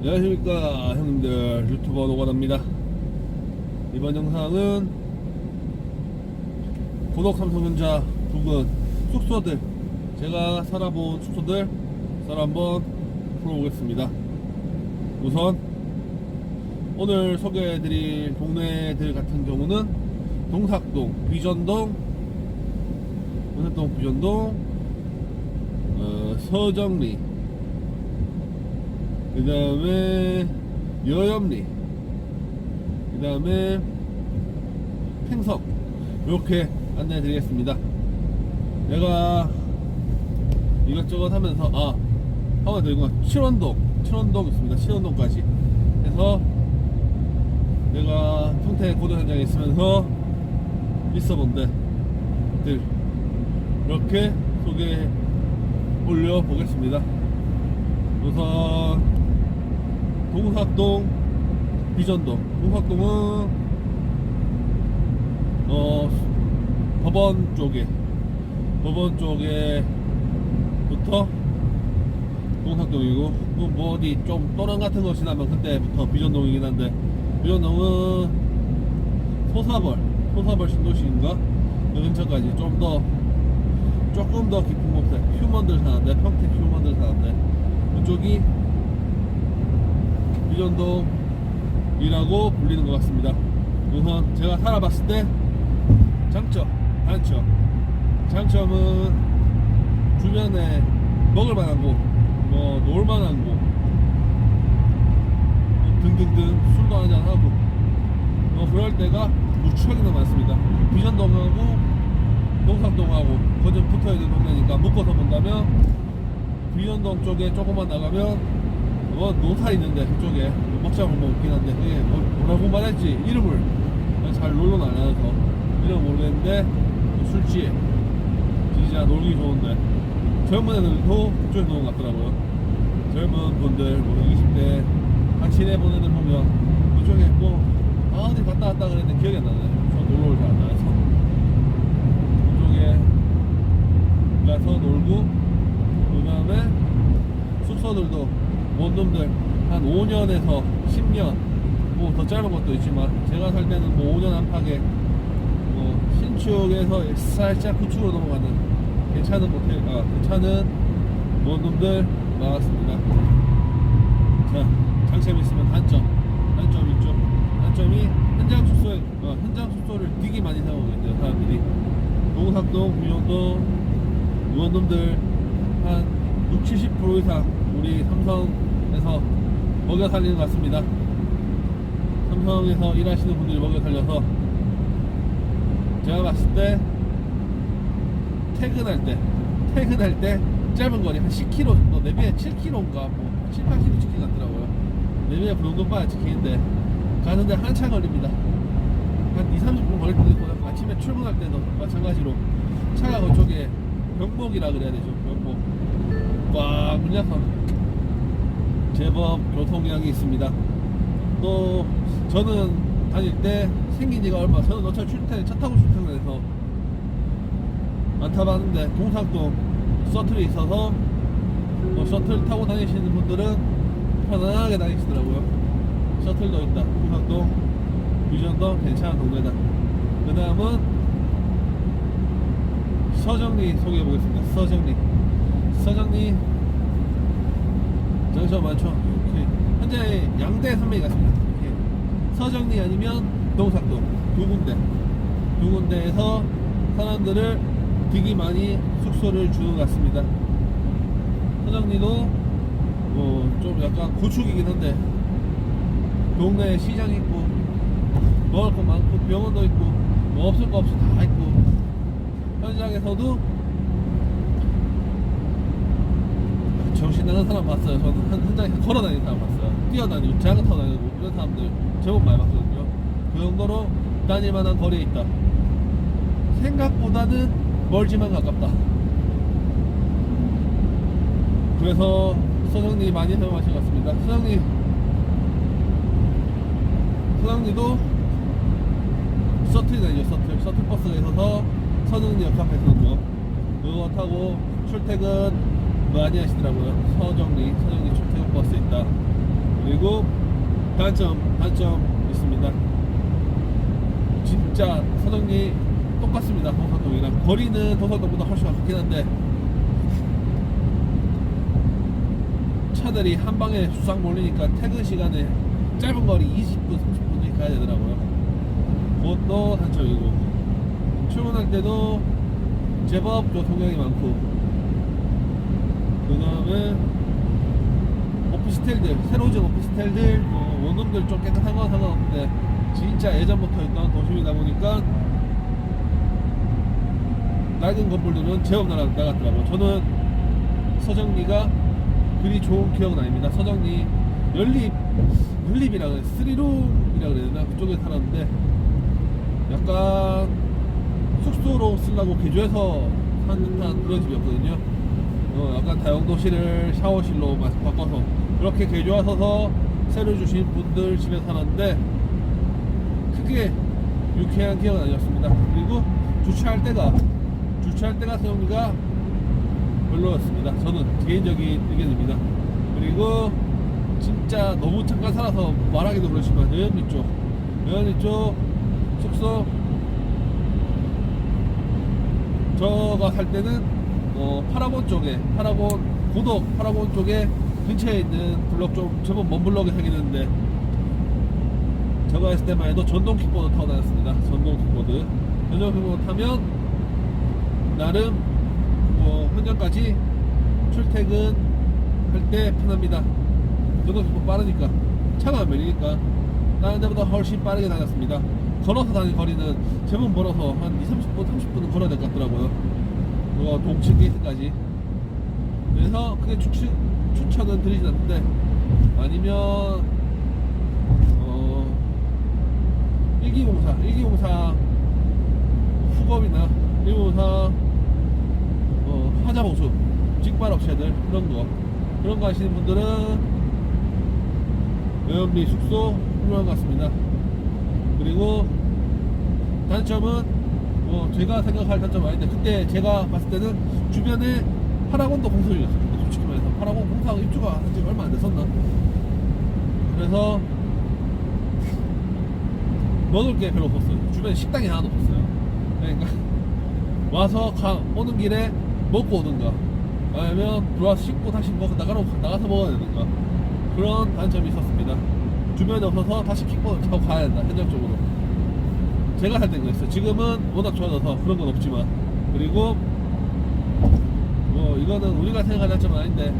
안녕하십니까 형님들. 유튜버 노관합니다. 이번 영상은 고독 삼성전자 부근 숙소들 제가 살아본 숙소들 썰어 한번 풀어보겠습니다. 우선 오늘 소개해드릴 동네들 같은 경우는 동삭동, 비전동 동삭동, 비전동 어, 서정리 그 다음에 여염리 그 다음에 팽석 이렇게 안내해 드리겠습니다. 내가 이것저것 하면서 아 하나 더 이거 칠원동 칠원동 있습니다. 칠원동까지. 해서 내가 평택 고도 현장에 있으면서 있어본 데 들 이렇게 소개해 올려 보겠습니다. 우선 동학동, 비전동. 동학동은 어 법원 쪽에 법원 쪽에부터 동학동이고 그뭐 어디 좀 또랑 같은 거 지나면 그때부터 비전동이긴 한데 비전동은 소사벌 소사벌 신도시인가 그 근처까지 좀 더 조금 더 깊은 곳에 휴먼들 사는데 평택 휴먼들 사는데 그쪽이 비전동이라고 불리는 것 같습니다. 우선 제가 살아봤을 때 장점, 단점. 장점은 주변에 먹을 만한 곳, 뭐 놀 만한 곳, 뭐 등등등 술도 한잔 하고 뭐 그럴 때가 무척이나 많습니다. 비전동하고 동산동하고 거좀 붙어 있는 동네니까 묶어서 본다면 비전동 쪽에 조금만 나가면 뭐 노사 있는데 그쪽에 먹자고 뭐 있긴 한데 그게 뭐, 뭐라고 말했지 이름을 잘 놀러는 안 해서 이름 모르겠는데 뭐 술집 진짜 놀기 좋은데. 젊은 애들도 그쪽에 노는 것 같더라고요. 젊은 분들 뭐 20대 한 친해 본 애들 보면 그쪽에 뭐 아, 어디 갔다 왔다 그랬는데 기억이 안 나네. 저 놀러 잘안 나서. 그쪽에 가서 놀고 그 다음에 숙소들도 온 놈들 한 5년에서 10년 뭐 더 짧은 것도 있지만 제가 살 때는 뭐 5년 안팎에 뭐 신축에서 살짝 구축으로 넘어가는 괜찮은 모텔 아 괜찮은 온 놈들 나왔습니다. 자 장점이 있으면 단점 단점이 있죠 단점이 현장 숙소에 어, 현장 숙소를 되게 많이 사용하고 있대요 사람들이. 동삭동 유영동 유원놈들 한 60, 70% 이상 우리 삼성 에서 먹여 살리는 것 같습니다. 삼성에서 일하시는 분들이 먹여 살려서 제가 봤을 때 퇴근할 때 퇴근할 때 짧은 거리 한 10km 정도 내비에 7km인가 뭐 7, 8km 찍힌 것 같더라고요. 내비에 그 정도 빠야 찍히는데 가는데 한참 걸립니다. 한 2, 30분 걸릴 때도 있고 아침에 출근할 때도 마찬가지로 차가 그쪽에 병목이라 그래야 되죠. 병목 꽉 물려서 제법 교통량이 있습니다. 또 저는 다닐 때 생긴 지가 얼마 저는 어차피 출퇴 차 타고 출퇴근을 해서 안 타봤는데 동상동 셔틀이 있어서 뭐 셔틀 타고 다니시는 분들은 편안하게 다니시더라고요. 셔틀도 있다. 동상동 유전도 괜찮은 동네다. 그 다음은 서정리 소개해 보겠습니다. 서정리. 서정리 장점 많죠. 이렇게 현재 양대 산맥이 같습니다. 이렇게 서정리 아니면 동삭동 두 군데 두 군데에서 사람들을 되게 많이 숙소를 주는 것 같습니다. 서정리도 뭐 좀 약간 고축이긴 한데 동네에 시장 있고 먹을 거 많고 병원도 있고 뭐 없을 거 없이 다 있고 현장에서도 정신 나간 사람 봤어요. 저는 현- 현장에 걸어 다니는 사람 봤어요. 뛰어다니고 자전거 타고 다니고 이런 사람들 제법 많이 봤거든요. 그 정도로 다닐 만한 거리에 있다. 생각보다는 멀지만 가깝다. 그래서 서정리 많이 사용하신 것 같습니다. 서정리 서정리도 셔틀이 다니죠 셔틀 셔틀버스가 있어서 서정리역 앞에 서는 거 그거 타고 출퇴근 많이 하시더라고요 서정리 서정리 출퇴근 버스 있다 그리고 단점 단점 있습니다. 진짜 서정리 똑같습니다. 동서동이랑 거리는 동서동보다 훨씬 가깝긴 한데 차들이 한 방에 수상 몰리니까 퇴근 시간에 짧은 거리 20분, 30분씩 가야 되더라고요. 그것도 단점이고 출근할 때도 제법 교통량이 많고 그 다음에 오피스텔들 새로 지은 오피스텔들 뭐 원룸들 좀 깨끗한 건 상관없는데 진짜 예전부터 있던 도심이다 보니까 낡은 건물들은 제법 나가- 나갔더라고요. 저는 서정리가 그리 좋은 기억은 아닙니다. 서정리 연립 연립이라 그래 스리룸이라 그래야 되나? 그쪽에 살았는데 약간 숙소로 쓰려고 개조해서 산 듯한 그런 집이었거든요. 어, 약간 다용도실을 샤워실로 마- 바꿔서 그렇게 개조하셔서 새로 주신 분들 집에 살았는데 크게 유쾌한 기억은 아니었습니다. 그리고 주차할 때가 주차할 때가 세우기가 별로였습니다. 저는 개인적인 의견입니다. 그리고 진짜 너무 잠깐 살아서 말하기도 그렇지만 여연리 쪽 여연리 쪽 숙소 저가 살 때는 어, 파라곤 쪽에 파라곤 고덕 파라곤 쪽에 근처에 있는 블럭 좀 제법 먼 블럭에 살긴 했는데 제가 있을 때만 해도 전동 킥보드 타고 다녔습니다. 전동 킥보드. 전동 킥보드 타면 나름 뭐 현장까지 출퇴근 할 때 편합니다. 전동 킥보드 빠르니까. 차가 안 밀리니까. 다른 데보다 훨씬 빠르게 다녔습니다. 걸어서 다니는 거리는 제법 멀어서 한 2, 30분, 30분은 걸어야 될 것 같더라고요 그거 동층 게이트까지. 그래서 크게 추천, 추천은 드리진 않는데 아니면 어, 일기공사 일기공사 후검이나 일기공사 어, 화자보수 직발 업체들 그런 거. 그런 거 하시는 분들은 외연비 숙소 훌륭한 것 같습니다. 그리고 단점은 뭐 제가 생각할 단점은 아닌데 그때 제가 봤을 때는 주변에 파라곤도 공사 근데 솔직히 말해서 파라곤 공사가 입주가 한지 얼마 안 됐었나? 그래서 먹을 게 별로 없었어요. 주변에 식당이 하나도 없었어요. 그러니까 와서 가, 오는 길에 먹고 오든가 아니면 들어와서 씻고 다시 먹, 나가러, 나가서 먹어야 되는가 그런 단점이 있었습니다. 주변에 없어서 다시 킥보드 타고 가야 된다 현장 쪽으로 제가 살 때는 그랬어요. 지금은 워낙 좋아져서 그런 건 없지만. 그리고 뭐 이거는 우리가 생각할 단점은 아닌데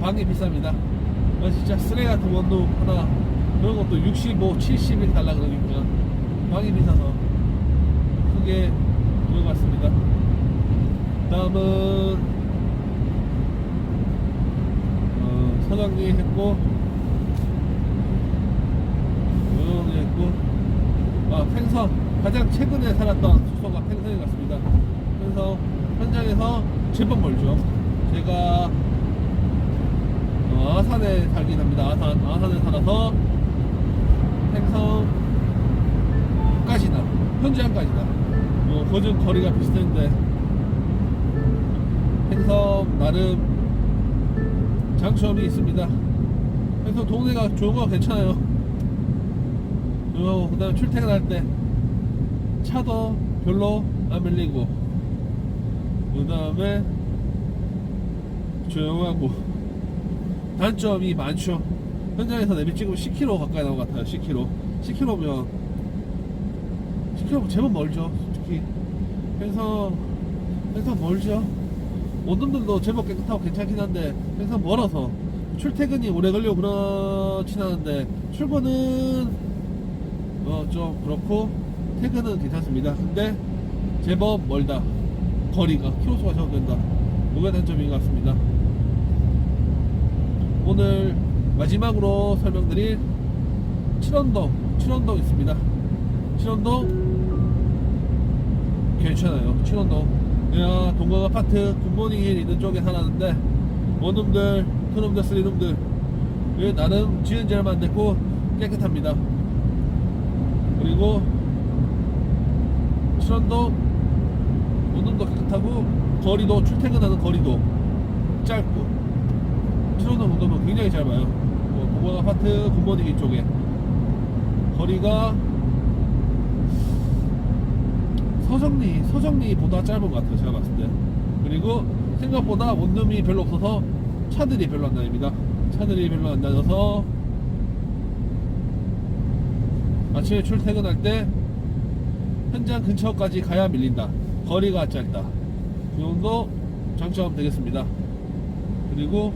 방이 비쌉니다. 아, 진짜 쓰레기 같은 원룸 하나 그런 것도 65, 70일 달라 그러니까 방이 비싸서 크게 같습니다. 다음은 어, 서장리 했고 조용히 했고 아 팽성 가장 최근에 살았던 숙소가 팽성에 갔습니다. 팽성 현장에서 제법 멀죠. 제가 어, 아산에 살긴 합니다. 아산, 아산에 살아서 팽성까지나 현장까지나 뭐 거진 거리가 비슷한데 팽성 나름 장점이 있습니다. 팽성 동네가 좋은 거 괜찮아요 그리고 그 다음에 출퇴근할 때 차도 별로 안 밀리고 그 다음에 조용하고. 단점이 많죠. 현장에서 내비 찍으면 10km 가까이 나온 것 같아요 10km 10km면. 10km 제법 멀죠 솔직히. 그래서 그래서 멀죠. 원룸들도 제법 깨끗하고 괜찮긴 한데 그래서 멀어서 출퇴근이 오래 걸리고 그렇진 않은데 출근은 어 좀 그렇고 퇴근은 괜찮습니다. 근데 제법 멀다. 거리가 키로수가 제법 된다. 그게 단점인 것 같습니다. 오늘 마지막으로 설명드릴 칠원동, 칠원동 있습니다. 칠원동 괜찮아요. 칠원동. 동강 아파트 굿모닝 힐 있는 쪽에 살았는데 원룸들, 투룸들, 쓰리룸들 이게 나름 지은 지 얼마 안 됐고 깨끗합니다. 그리고 칠원도 운동도 깨끗하고 거리도 출퇴근하는 거리도 짧고. 칠원도 운동은 굉장히 짧아요. 뭐 공원 아파트 굿모닝 이쪽에. 거리가 서정리 서정리보다 짧은 것 같아요 제가 봤을 때. 그리고 생각보다 원룸이 별로 없어서 차들이 별로 안 다닙니다. 차들이 별로 안 다녀서 아침에 출퇴근할 때 현장 근처까지 가야 밀린다. 거리가 짧다. 이 정도 장점 되겠습니다. 그리고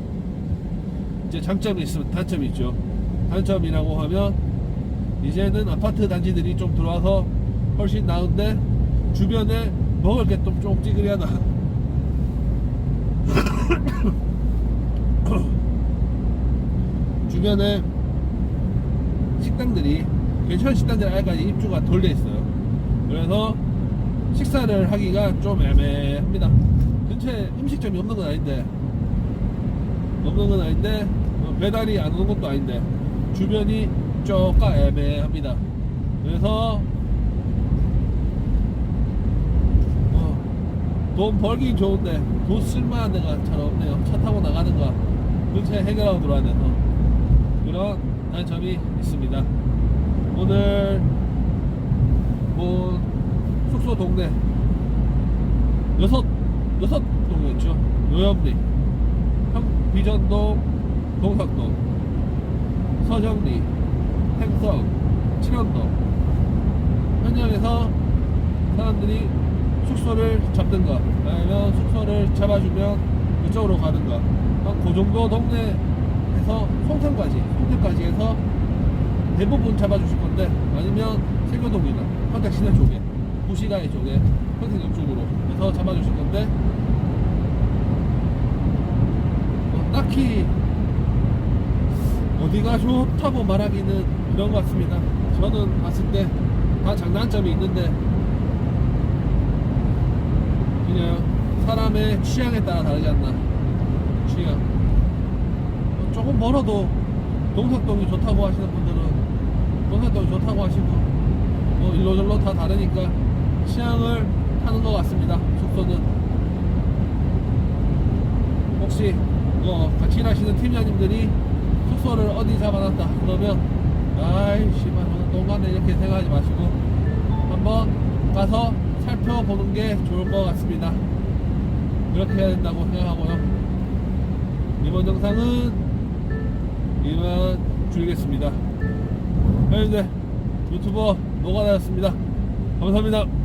이제 장점이 있으면 단점이 있죠. 단점이라고 하면 이제는 아파트 단지들이 좀 들어와서 훨씬 나은데 주변에 먹을 게좀좀 찌그리하다 주변에 식당들이 괜찮은 식당들이 아직까지 입주가 덜 돼 있어요. 그래서 식사를 하기가 좀 애매합니다. 근처에 음식점이 없는 건 아닌데 없는 건 아닌데 어, 배달이 안 오는 것도 아닌데 주변이 조금 애매합니다. 그래서 어, 돈 벌긴 좋은데 돈 쓸만한 데가 잘 없네요. 차 타고 나가는가 근처에 해결하고 들어와야 돼서. 그런 단점이 있습니다 오늘 뭐 숙소 동네 여섯 여섯 동이었죠? 요염리 형 비전동 동석동 서정리 행성 칠연동. 현장에서 사람들이 숙소를 잡든가 아니면 숙소를 잡아주면 이쪽으로 가든가. 한 그 정도 동네에서 송탄까지 송탄까지 해서 대부분 잡아주실 건데 아니면 세교동이나 평택 시내 쪽에 구시가의 쪽에 평택역 쪽으로 해서 잡아주실 건데 어, 딱히 어디가 좋다고 말하기는 그런 것 같습니다. 저는 봤을 때 다 장단점이 있는데 그냥 사람의 취향에 따라 다르지 않나 취향 어, 조금 멀어도 동석동이 좋다고 하시는 분들은 동석동이 좋다고 하시고 뭐 일로저로 다 다르니까 취향을 하는 것 같습니다 숙소는. 혹시 뭐 같이 일하시는 팀장님들이 숙소를 어디 잡아놨다 그러면 아이 씨발 동간에 이렇게 생각하지 마시고 한번 가서 살펴보는 게 좋을 것 같습니다. 그렇게 해야 된다고 생각하고요. 이번 영상은 이만 줄이겠습니다 네, 현재 유튜버 노가다였습니다. 감사합니다